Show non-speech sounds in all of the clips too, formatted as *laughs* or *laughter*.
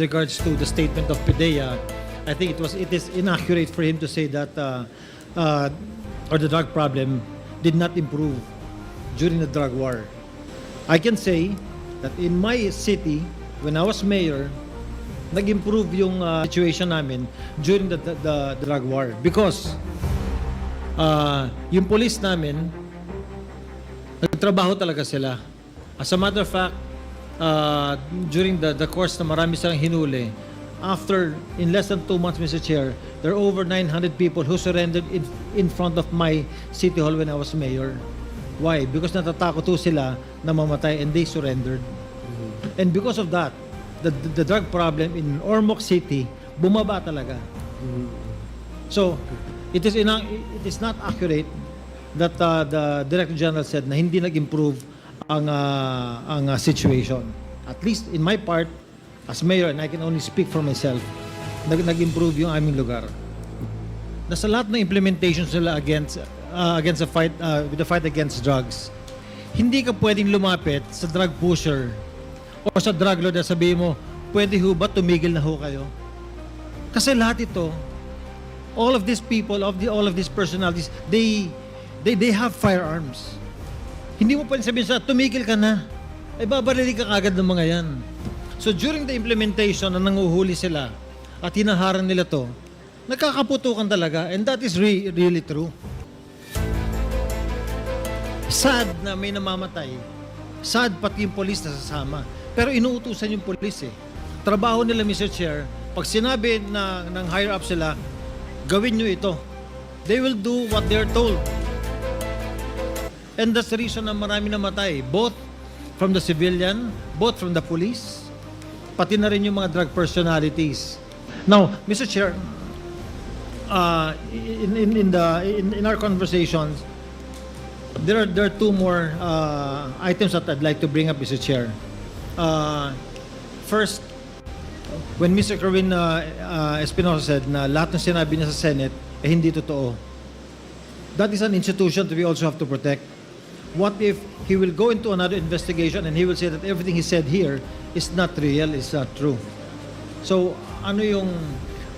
regards to the statement of PIDEA, I think it was it is inaccurate for him to say that uh, uh, or the drug problem did not improve during the drug war. I can say that in my city, when I was mayor, nag-improve yung uh, situation namin during the, the, the drug war because uh, yung police namin nagtrabaho talaga sila. As a matter of fact, uh, during the, the course na marami silang hinuli, after, in less than two months, Mr. Chair, there are over 900 people who surrendered in, in front of my city hall when I was mayor. Why? Because natatakot ho sila na mamatay and they surrendered. And because of that, the, the, drug problem in Ormoc City, bumaba talaga. So, it is, ina- it is not accurate that uh, the Director General said na hindi nag-improve ang, uh, ang uh, situation. At least in my part, as mayor, and I can only speak for myself, nag- nag-improve yung aming lugar. Nasa lahat ng implementation sila against, uh, against the fight, uh, with the fight against drugs, hindi ka pwedeng lumapit sa drug pusher o sa drug lord na sabihin mo, pwede ho ba tumigil na ho kayo? Kasi lahat ito, all of these people, of the, all of these personalities, they, they, they have firearms. Hindi mo pwedeng sabihin sa, tumigil ka na. Ay babarili ka kagad ng mga yan. So during the implementation na nanguhuli sila at hinaharang nila to, nagkakaputukan talaga and that is re- really true. Sad na may namamatay. Sad pati yung polis na sasama. Pero inuutusan yung polis eh. Trabaho nila, Mr. Chair, pag sinabi na, ng higher up sila, gawin nyo ito. They will do what they're told. And that's the reason na marami namatay. Both from the civilian, both from the police, pati na rin yung mga drug personalities. Now, Mr. Chair, uh, in, in, in, the, in, in our conversations, there are, there are two more uh, items that I'd like to bring up, Mr. Chair. Uh, first, when Mr. Kerwin uh, uh, Espinosa said na lahat ng sinabi niya sa Senate eh hindi totoo. That is an institution that we also have to protect. What if he will go into another investigation and he will say that everything he said here is not real, is not true. So, ano yung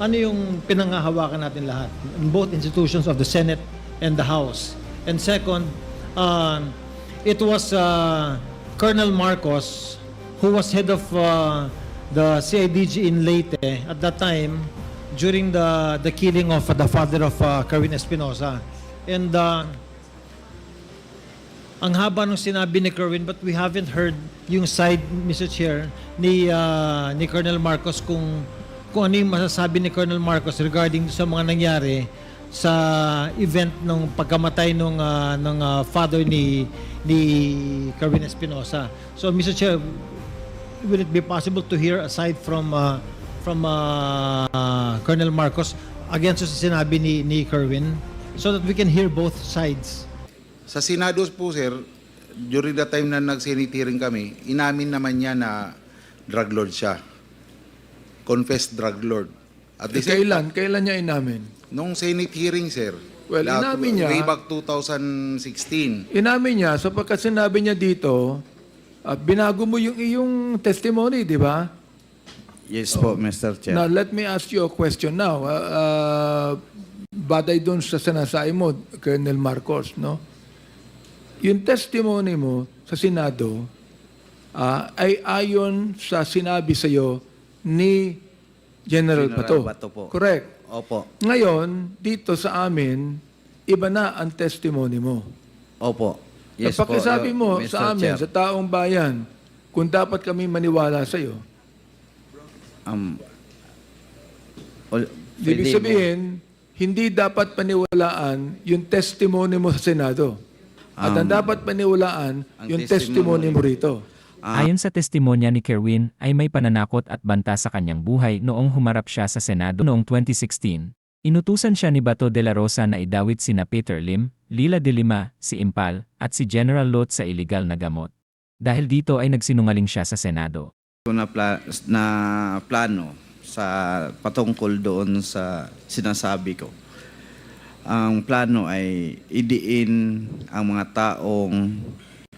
ano yung pinangahawakan natin lahat in both institutions of the Senate and the House. And second, um, it was uh, Colonel Marcos who was head of uh, the CIDG in Leyte at that time during the the killing of the father of uh, Kerwin Espinosa. And uh, ang haba ng sinabi ni Kerwin but we haven't heard yung side, Mr. Chair, ni, uh, ni Colonel Marcos kung, kung ano yung masasabi ni Colonel Marcos regarding sa mga nangyari sa event ng pagkamatay nung uh, ng uh, father ni ni Kerwin Espinosa. So Mr. Chair, will it be possible to hear aside from uh, from uh, Colonel Marcos against sa sinabi ni ni Kerwin so that we can hear both sides? Sa Senado po, sir, during the time na nag-Senate hearing kami, inamin naman niya na drug lord siya. Confessed drug lord. At the Eh, same kailan? Kailan niya inamin? Nung Senate hearing, sir, Well, la- inamin niya- way back 2016. Inamin niya, sapagkat sinabi niya dito, ah, binago mo yung iyong testimony, di ba? Yes po, Mr. Chair. Now, let me ask you a question now. Uh, uh, baday doon sa sinasabi mo, Colonel Marcos, no? Yung testimony mo sa Senado ah, ay ayon sa sinabi sa iyo ni General, General Bato. Bato po. Correct. Opo. Ngayon, dito sa amin, iba na ang testimony mo. Opo. Yes Kapag po, sabi uh, mo Mr. sa amin, Chair. sa taong bayan, kung dapat kami maniwala sa iyo, Um, ol- ibig sabihin, hindi dapat paniwalaan yung testimony mo sa Senado. At ang Um, dapat paniwalaan ang yung testimony- testimony mo rito. Ah, Ayon sa testimonya ni Kerwin, ay may pananakot at banta sa kanyang buhay noong humarap siya sa Senado noong 2016. Inutusan siya ni Bato de la Rosa na idawit sina Peter Lim, Lila de Lima, si Impal, at si General Lot sa iligal na gamot. Dahil dito ay nagsinungaling siya sa Senado. na, pla- na plano sa patungkol doon sa sinasabi ko. Ang plano ay idiin ang mga taong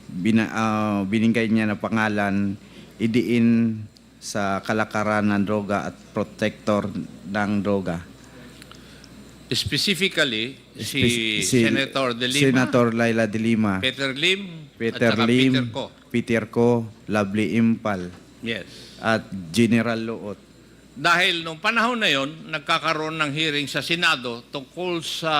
bina, ah, binigay niya na pangalan, idiin sa kalakaran ng droga at protector ng droga. Specifically, si, Spec- si- Senator De Lima, Senator Laila De Lima, Peter Lim, Peter at Lim, Peter Ko. Peter Ko, Lovely Impal, Yes. at General Luot. Dahil nung panahon na yon, nagkakaroon ng hearing sa Senado tungkol sa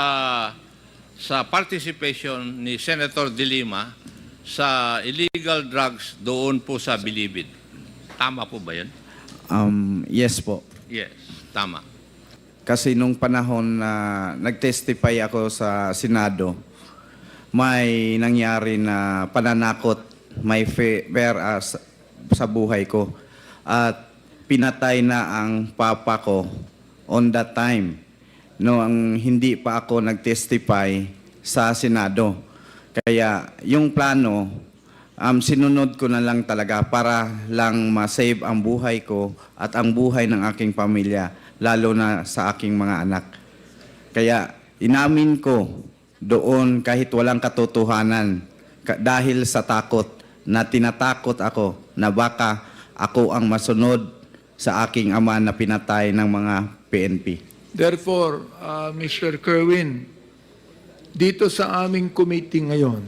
sa participation ni Senator De Lima sa illegal drugs doon po sa Bilibid. Tama po ba yun? Um, yes po. Yes, tama. Kasi nung panahon na nag-testify ako sa Senado, may nangyari na pananakot, may fair ah, sa, sa buhay ko. At pinatay na ang papa ko on that time. No, ang hindi pa ako nag-testify sa Senado. Kaya yung plano, um, sinunod ko na lang talaga para lang ma-save ang buhay ko at ang buhay ng aking pamilya, lalo na sa aking mga anak. Kaya inamin ko doon kahit walang katotohanan ka- dahil sa takot na tinatakot ako na baka ako ang masunod sa aking ama na pinatay ng mga PNP. Therefore, uh, Mr. Kerwin, dito sa aming committee ngayon,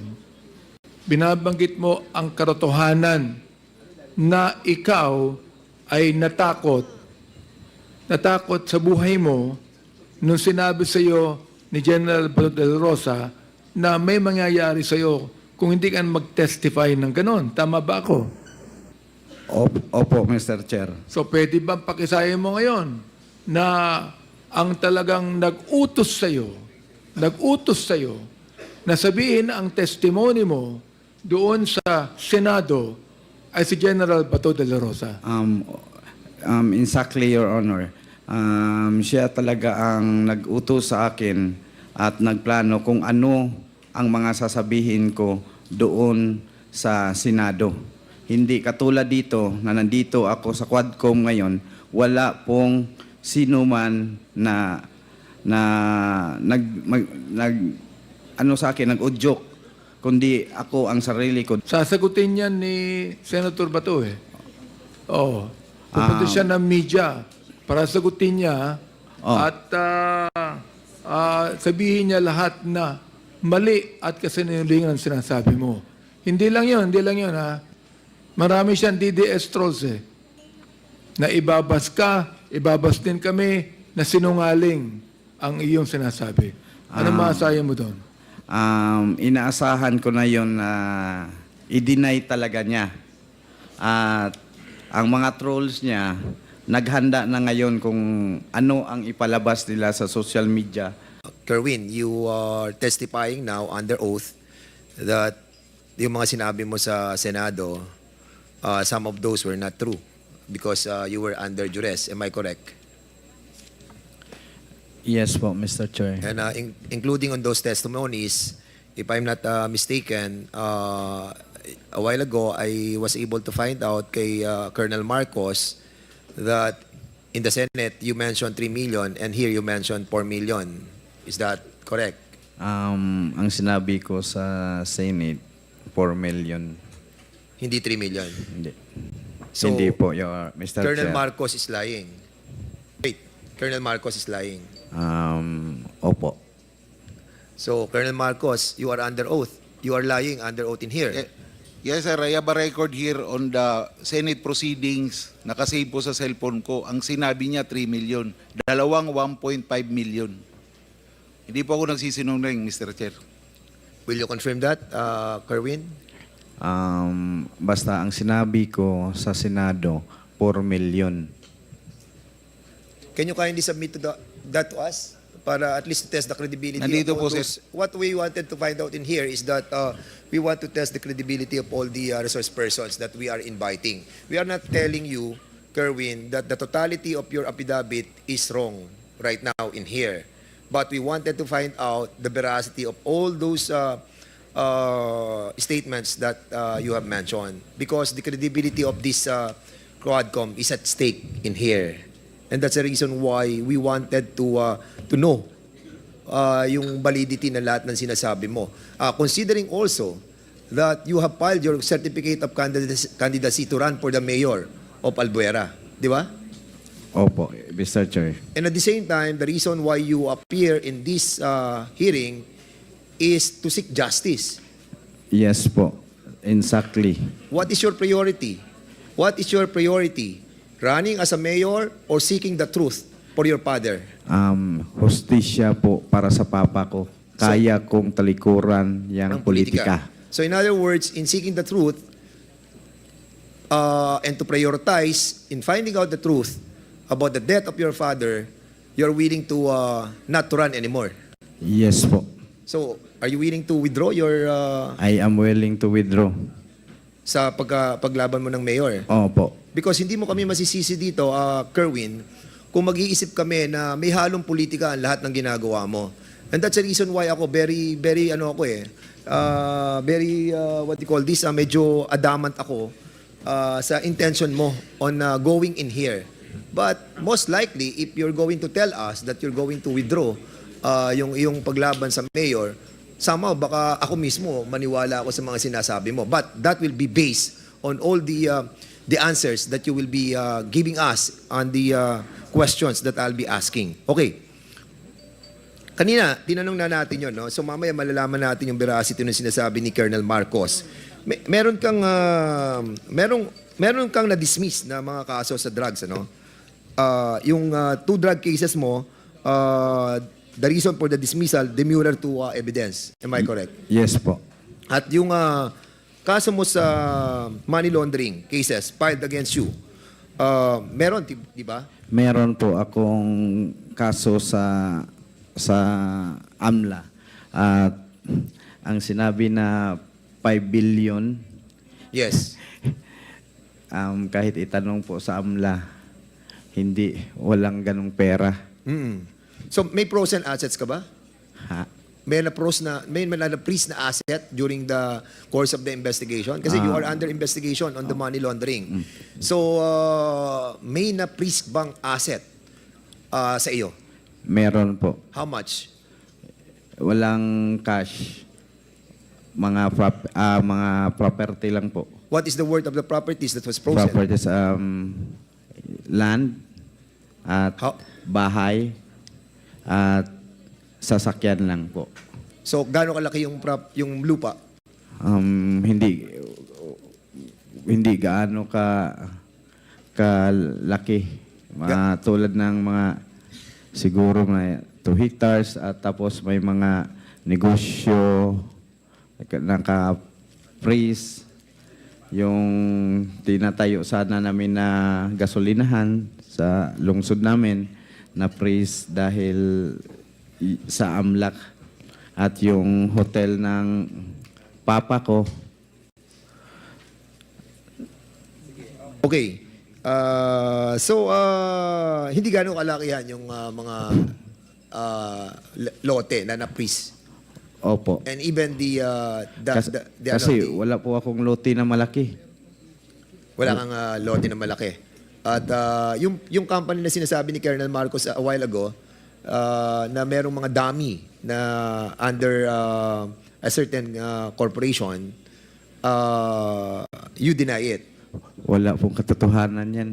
binabanggit mo ang katotohanan na ikaw ay natakot, natakot sa buhay mo nung sinabi sa iyo ni General del Rosa na may mangyayari sa iyo kung hindi ka mag-testify ng ganon. Tama ba ako? Op- Opo, Mr. Chair. So pwede bang pakisahin mo ngayon na ang talagang nag-utos sa iyo, nag-utos sa iyo na sabihin ang testimony mo doon sa Senado ay si General Bato de la Rosa. Um, um, exactly, Your Honor. Um, siya talaga ang nag-utos sa akin at nagplano kung ano ang mga sasabihin ko doon sa Senado. Hindi katulad dito na nandito ako sa Quadcom ngayon, wala pong sino man na na nag, mag- nag ano sa akin nag-udyok kundi ako ang sarili ko Sasagutin yan ni Senator Bato eh. Oo. Pupunta siya ng media para sagutin niya Oh. at ah, ah, sabihin niya lahat na mali at kasinungalingan ang sinasabi mo. Hindi lang yun, hindi lang yun ha. Marami siyang DDS trolls eh. Na ibabas ka, ibabas din kami na sinungaling ang iyong sinasabi. Ano Ah. masasabi mo doon? um, inaasahan ko na yon na i-deny talaga niya. At ang mga trolls niya, naghanda na ngayon kung ano ang ipalabas nila sa social media. Kerwin, you are testifying now under oath that yung mga sinabi mo sa Senado, uh, some of those were not true because uh, you were under duress. Am I correct? Yes po, Mr. Chair. And uh, in- including on those testimonies, if I'm not uh, mistaken, uh, a while ago, I was able to find out kay uh, Colonel Marcos that in the Senate, you mentioned 3 million and here you mentioned 4 million. Is that correct? Um, ang sinabi ko sa Senate, 4 million. Hindi 3 million. Hindi. So, Hindi po, your, Mr. Colonel Chair. Marcos is lying. Wait, Colonel Marcos is lying. um, opo. So, Colonel Marcos, you are under oath. You are lying under oath in here. Eh, Yes, sir. I have a record here on the Senate proceedings. Nakasave po sa cellphone ko. Ang sinabi niya, 3 million. Dalawang 1.5 million. Hindi po ako nagsisinungaling, Mr. Chair. Will you confirm that, uh, Kerwin? Um, basta ang sinabi ko sa Senado, 4 million. Can you kindly submit to the, that to us? Para at least to test the credibility Nandito of all po, sir. those. What we wanted to find out in here is that uh, we want to test the credibility of all the uh, resource persons that we are inviting. We are not telling you, Kerwin, that the totality of your affidavit is wrong right now in here. But we wanted to find out the veracity of all those uh, uh, statements that uh, you have mentioned because the credibility of this uh, Quadcom is at stake in here. And that's the reason why we wanted to uh, to know uh, yung validity na lahat ng sinasabi mo. Uh, considering also that you have filed your certificate of candidacy, to run for the mayor of Albuera. Di ba? Opo, Mr. Chair. And at the same time, the reason why you appear in this uh, hearing is to seek justice. Yes po, exactly. What is your priority? What is your priority? Running as a mayor or seeking the truth for your father? Um, hostisya po para sa papa ko. Kaya kong talikuran yang ng politika. So in other words, in seeking the truth uh, and to prioritize in finding out the truth about the death of your father, you're willing to uh, not to run anymore. Yes po. So, are you willing to withdraw your uh, I am willing to withdraw. sa pagka, paglaban mo ng mayor? Opo. Because hindi mo kami masisisi dito, uh, Kerwin, kung mag-iisip kami na may halong politika ang lahat ng ginagawa mo. And that's the reason why ako very, very, ano ako eh, uh, very, uh, what you call this, uh, medyo adamant ako uh, sa intention mo on uh, going in here. But most likely, if you're going to tell us that you're going to withdraw uh, yung, yung paglaban sa mayor, somehow baka ako mismo maniwala ako sa mga sinasabi mo. But that will be based on all the uh, the answers that you will be uh, giving us on the uh, questions that I'll be asking. Okay. Kanina, tinanong na natin yon, no? So mamaya malalaman natin yung veracity ng sinasabi ni Colonel Marcos. May, meron kang uh, merong meron kang na-dismiss na mga kaso sa drugs, ano? Uh, yung uh, two drug cases mo, uh, the reason for the dismissal, demurrer to uh, evidence. Am I correct? Yes po. At yung ah, kaso mo sa money laundering cases filed against you, ah, meron, di, di ba? Meron po akong kaso sa sa AMLA. At ang sinabi na 5 billion, Yes. *laughs* um, kahit itanong po sa AMLA, hindi, walang ganong pera. Mm. So may pros and assets ka ba? Ha? May na pros na may na pris na asset during the course of the investigation kasi you are under investigation on the money laundering. So ah, may na pris bang asset ah, sa iyo? Meron po. How much? Walang cash. Mga prop, ah, mga property lang po. What is the worth of the properties that was frozen? Properties, um, land, at How- bahay, at sasakyan lang po. So gaano kalaki yung prop, yung lupa? Um, hindi hindi gaano ka kalaki. Mga tulad ng mga siguro may 2 hectares at tapos may mga negosyo naka freeze yung tinatayo sana namin na gasolinahan sa lungsod namin na freeze dahil sa amlak at yung hotel ng papa ko Okay. Uh, so, uh, hindi gano'ng kalaki yan yung uh, mga uh, lote na na-freeze. Opo. And even the, uh, the, Kas- the, the, kasi ano, the- wala po akong lote na malaki. wala kang uh, lote na malaki. At uh, yung, yung company na sinasabi ni Colonel Marcos a while ago, uh, na merong mga dummy na under uh, a certain uh, corporation, uh, you deny it. Wala pong katotohanan yan.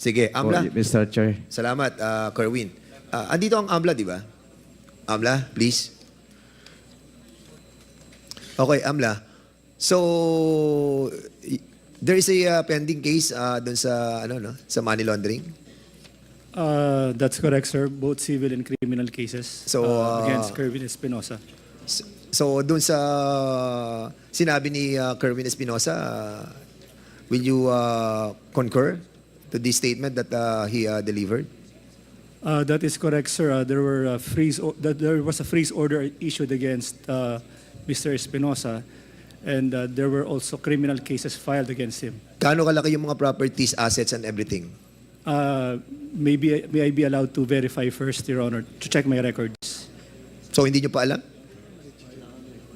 Sige, Amla. Po, Mr. Chair. Salamat, uh, Kerwin. Uh, andito ang Amla, di ba? Amla, please. Okay, Amla. So, there is a uh, pending case uh, dun sa, ano, no, sa money laundering. Uh, that's correct, sir. Both civil and criminal cases So, uh, uh, against Kervin Espinosa. So, so dun sa sinabi ni uh, Kerwin Espinosa, uh, will you uh, concur to this statement that uh, he uh, delivered? Uh, that is correct, sir. Uh, there were uh, freeze. O- that there was a freeze order issued against uh, Mr. Espinosa, and uh, there were also criminal cases filed against him. Gaano kalaki yung mga properties, assets, and everything? Uh, maybe may I be allowed to verify first, Your Honor, to check my records. So, hindi nyo pa alam?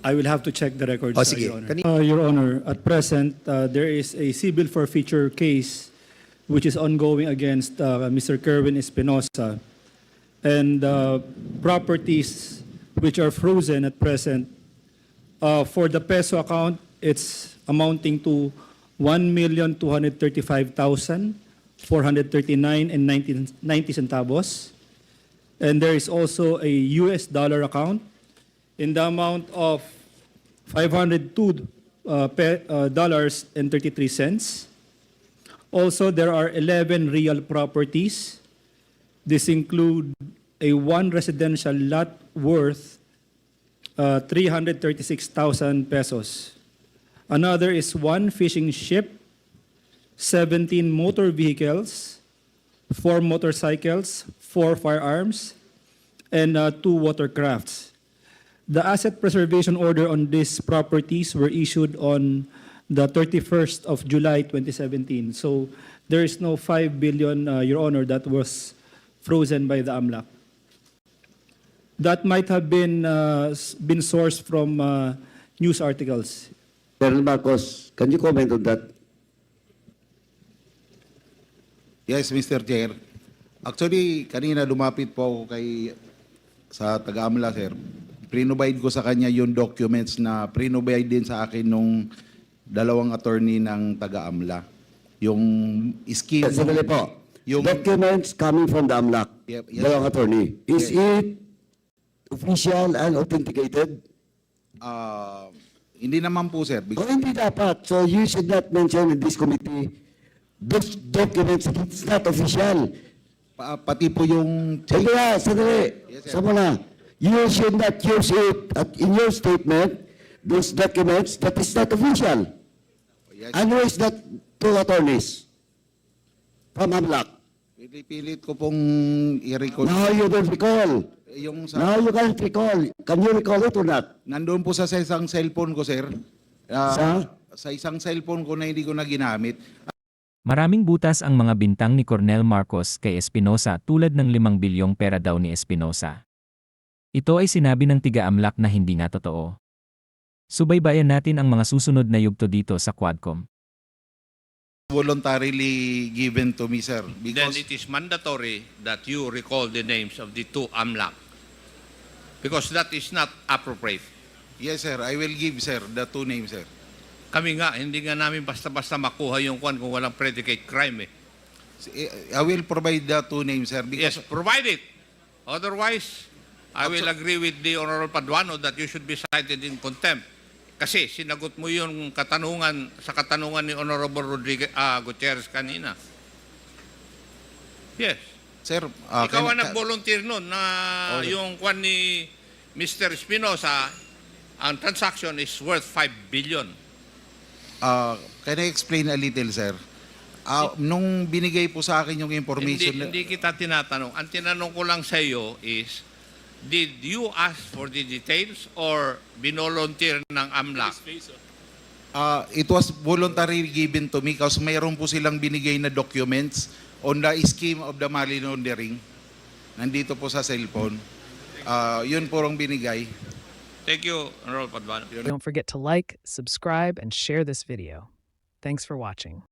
I will have to check the records, Oh, uh, sige. Your Honor. Uh, Your Honor, at present, uh, there is a civil forfeiture case which is ongoing against uh, Mr. Kerwin Espinosa. And uh, properties which are frozen at present, uh, for the peso account, it's amounting to 1,235,439 and 90, 90 centavos. And there is also a US dollar account in the amount of 502 uh, pe- uh, dollars and 33 cents. Also, there are 11 real properties. This include a one residential lot worth uh, 336,000 pesos. Another is one fishing ship, 17 motor vehicles, four motorcycles, four firearms, and uh, two watercrafts. The asset preservation order on these properties were issued on the 31st of July 2017. So there is no 5 billion, uh, Your Honor, that was frozen by the AMLAC. That might have been, uh, been sourced from uh, news articles. Colonel Marcos, can you comment on that? Yes, Mr. Chair. Actually, kanina lumapit po ako kay sa taga-AMLA, sir. Prinovide ko sa kanya yung documents na prinovide din sa akin nung dalawang attorney ng taga-AMLA. Yung scheme. Sandali po. Yung, Documents coming from the AMLAC, Yep, yes. dalawang attorney. Is it official and authenticated? ah, hindi naman po, sir. O Because, hindi dapat. So you should not mention in this committee those documents. It's not official. pa- pati po yung Hindi nga, sandali. Yes, sir. Sama na. You should not use it at, in your statement, those documents that is not official. Yes. And who is that two attorneys? From AMLAC. Pinipilit ko pong i-record. Now you don't recall. Yung sa, Now you can't recall. Can you recall it or not? nandun po sa, sa isang cellphone ko, sir. Ah, Sa? sa isang cellphone ko na hindi ko na ginamit. Maraming butas ang mga bintang ni Cornel Marcos kay Espinosa tulad ng 5 bilyong pera daw ni Espinosa. Ito ay sinabi ng tiga-amlak na hindi nga totoo. Subaybayan natin ang mga susunod na yugto dito sa Quadcom. voluntarily given to me, sir. Then Because it is mandatory that you recall the names of the two AMLAC. Because that is not appropriate. yes, sir, I will give, sir, the two names, sir. Kami nga, hindi nga namin basta-basta makuha yung kwan kung walang predicate crime eh. I will provide the two names, sir, Yes, provide it. Otherwise, I will agree with the Honorable Paduano that you should be cited in contempt. Kasi sinagot mo yung katanungan sa katanungan ni Honorable Rodriguez ah, Gutierrez kanina. Yes. Sir, ah, Ikaw ang nag-volunteer nun na yung kwan ni Mr. Espinosa, ang transaction is worth 5 billion. ah, can I explain a little, sir? Ah, nung binigay po sa akin yung Hindi, information, na- hindi kita tinatanong. Ang tinanong ko lang sa iyo is, did you ask for the details or binolunteer ng AMLAC? ah, it was voluntarily given to me because mayroon po silang binigay na documents on the scheme of the money laundering. Nandito po sa cellphone. Ah, yun po ang binigay. Thank you, Honorable Paduano. Don't forget to like, subscribe, and share this video. Thanks for watching.